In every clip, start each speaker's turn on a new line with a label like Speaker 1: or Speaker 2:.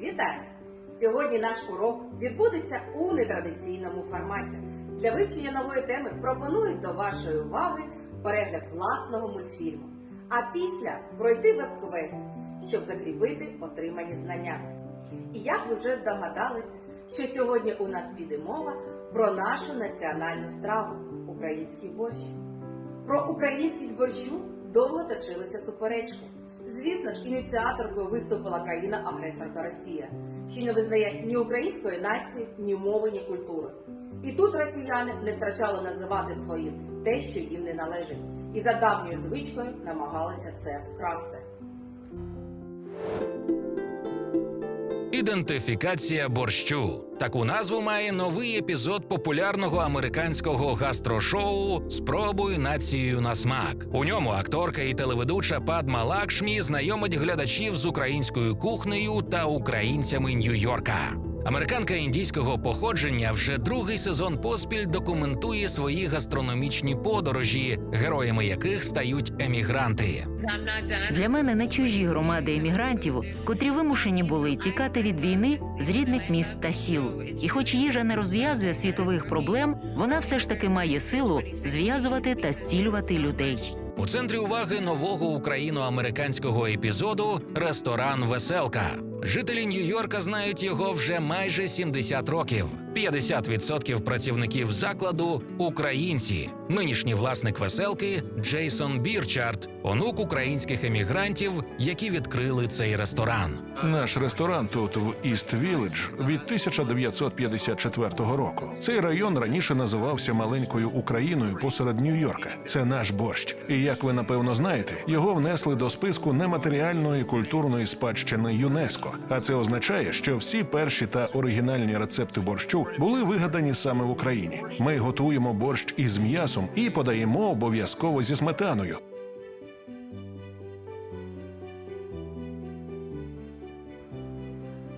Speaker 1: Вітаю! Сьогодні наш урок відбудеться у нетрадиційному форматі. Для вивчення нової теми пропоную до вашої уваги перегляд власного мультфільму, а після пройти веб-квест, щоб закріпити отримані знання. І як ви вже здогадалися, що сьогодні у нас піде мова про нашу національну страву український борщ. Про українськість борщу довго точилися суперечки. Звісно ж, ініціаторкою виступила країна-агресорка Росія, що не визнає ні української нації, ні мови, ні культури. І тут росіяни не втрачали називати своїм те, що їм не належить, і за давньою звичкою намагалися це вкрасти.
Speaker 2: Ідентифікація борщу. Таку назву має новий епізод популярного американського гастрошоу Спробуй націю на смак. У ньому акторка і телеведуча Падма Лакшмі знайомить глядачів з українською кухнею та українцями Нью-Йорка. Американка індійського походження вже другий сезон поспіль документує свої гастрономічні подорожі, героями яких стають емігранти.
Speaker 3: Для мене не чужі громади емігрантів, котрі вимушені були тікати від війни з рідних міст та сіл. І хоч їжа не розв'язує світових проблем, вона все ж таки має силу зв'язувати та зцілювати людей.
Speaker 2: У центрі уваги нового україно-американського епізоду ресторан Веселка. Жителі Нью-Йорка знають його вже майже 70 років. 50% працівників закладу українці. Нинішній власник веселки Джейсон Бірчард, онук українських емігрантів, які відкрили цей ресторан.
Speaker 4: Наш ресторан тут в Іст Вілледж від 1954 року. Цей район раніше називався маленькою Україною посеред Нью-Йорка. Це наш борщ. І як ви напевно знаєте, його внесли до списку нематеріальної культурної спадщини ЮНЕСКО. А це означає, що всі перші та оригінальні рецепти борщу були вигадані саме в Україні. Ми готуємо борщ із м'ясом і подаємо обов'язково зі сметаною.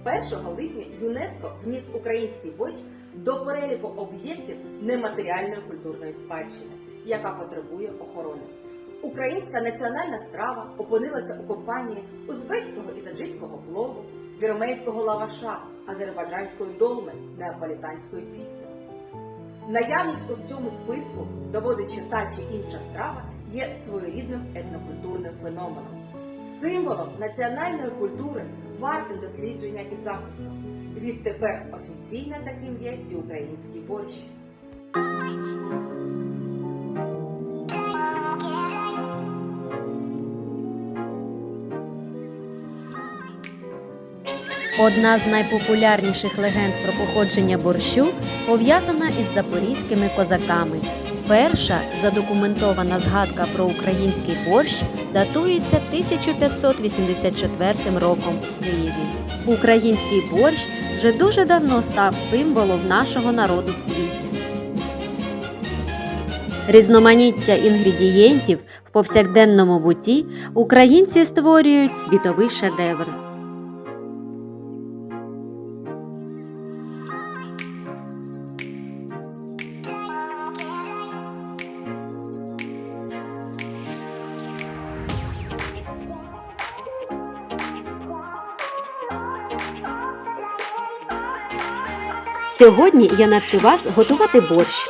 Speaker 1: – 1 липня ЮНЕСКО вніс український борщ до переліку об'єктів нематеріальної культурної спадщини, яка потребує охорони. Українська національна страва опинилася у компанії узбецького і таджикського плову, вірменського лаваша, азербайджанської долми, неаполітанської піци. Наявність у цьому списку, доводить, що та чи інша страва є своєрідним етнокультурним феноменом, символом національної культури, вартим дослідження і захисту. Відтепер офіційно таким є і український борщ.
Speaker 5: Одна з найпопулярніших легенд про походження борщу пов'язана із запорізькими козаками. Перша задокументована згадка про український борщ датується 1584 роком в Києві. Український борщ вже дуже давно став символом нашого народу в світі. Різноманіття інгредієнтів в повсякденному буті українці створюють світовий шедевр. Сьогодні я навчу вас готувати борщ.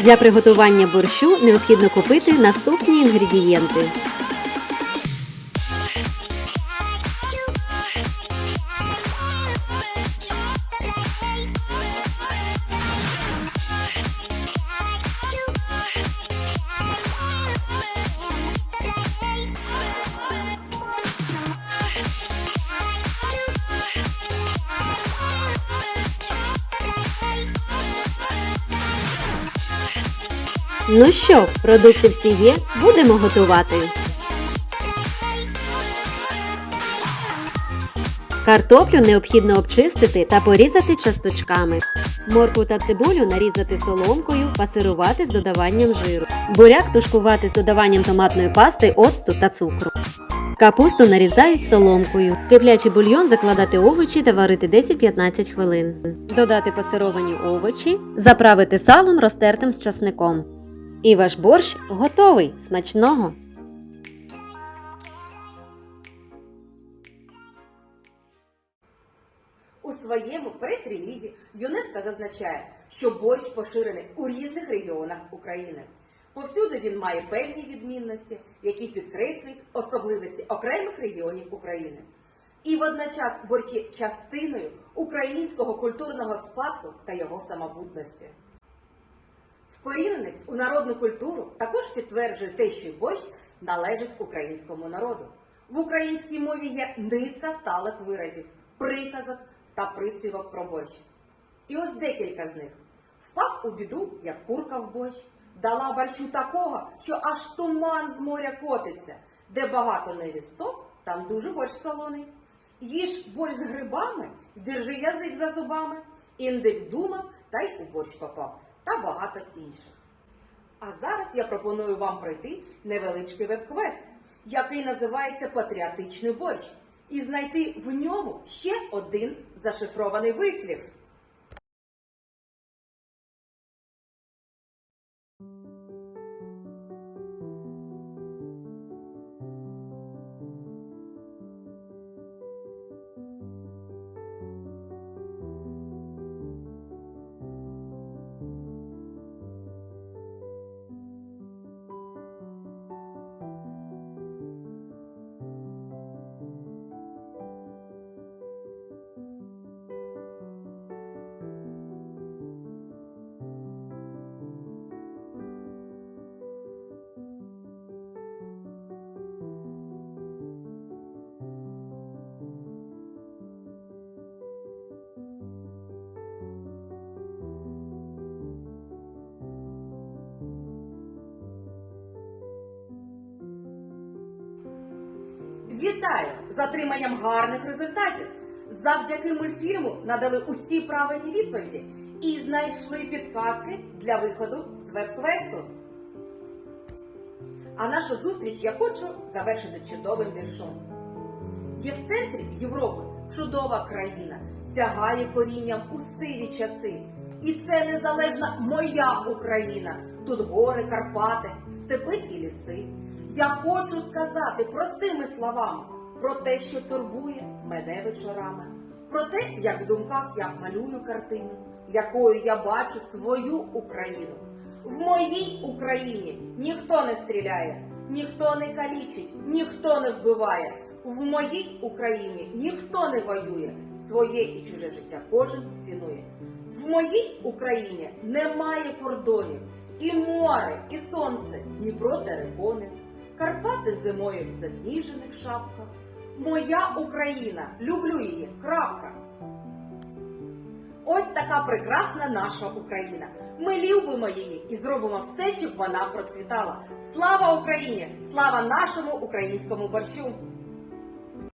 Speaker 5: Для приготування борщу необхідно купити наступні інгредієнти. Ну що, продукти всі є, будемо готувати. Картоплю необхідно обчистити та порізати часточками. Моркву та цибулю нарізати соломкою, пасирувати з додаванням жиру. Буряк тушкувати з додаванням томатної пасти, оцту та цукру. Капусту нарізають соломкою. Киплячий бульйон закладати овочі та варити 10-15 хвилин. Додати пасировані овочі, заправити салом розтертим з часником. І ваш борщ готовий. Смачного!
Speaker 1: У своєму прес-релізі ЮНЕСКО зазначає, що борщ поширений у різних регіонах України. Повсюди він має певні відмінності, які підкреслюють особливості окремих регіонів України. І водночас борщ є частиною українського культурного спадку та його самобутності. Вкоріненість у народну культуру також підтверджує те, що борщ належить українському народу. В українській мові є низка сталих виразів, приказок та приспівок про борщ. І ось декілька з них. Впав у біду, як курка в борщ, дала борщу такого, що аж туман з моря котиться, де багато невісток, там дуже борщ солоний. Їж борщ з грибами, держи язик за зубами. Індик думав, та й у борщ попав, та багато інших. А зараз я пропоную вам пройти невеличкий веб-квест, який називається Патріотичний борщ, і знайти в ньому ще один зашифрований вислів. Вітаю з отриманням гарних результатів! Завдяки мультфільму надали усі правильні відповіді і знайшли підказки для виходу з веб-квесту. А нашу зустріч я хочу завершити чудовим віршом. Є в центрі Європи чудова країна, сягає корінням у сиві часи. І це незалежна моя Україна. Тут гори, Карпати, степи і ліси. Я хочу сказати простими словами про те, що турбує мене вечорами, про те, як в думках я малюю картину, якою я бачу свою Україну. В моїй Україні ніхто не стріляє, ніхто не калічить, ніхто не вбиває. В моїй Україні ніхто не воює, своє і чуже життя кожен цінує. В моїй Україні немає кордонів, і море, і сонце, Дніпро терикони, Карпати зимою в засніжених шапках. Моя Україна, люблю її, крапка. Ось така прекрасна наша Україна. Ми любимо її і зробимо все, щоб вона процвітала. Слава Україні! Слава нашому українському борщу!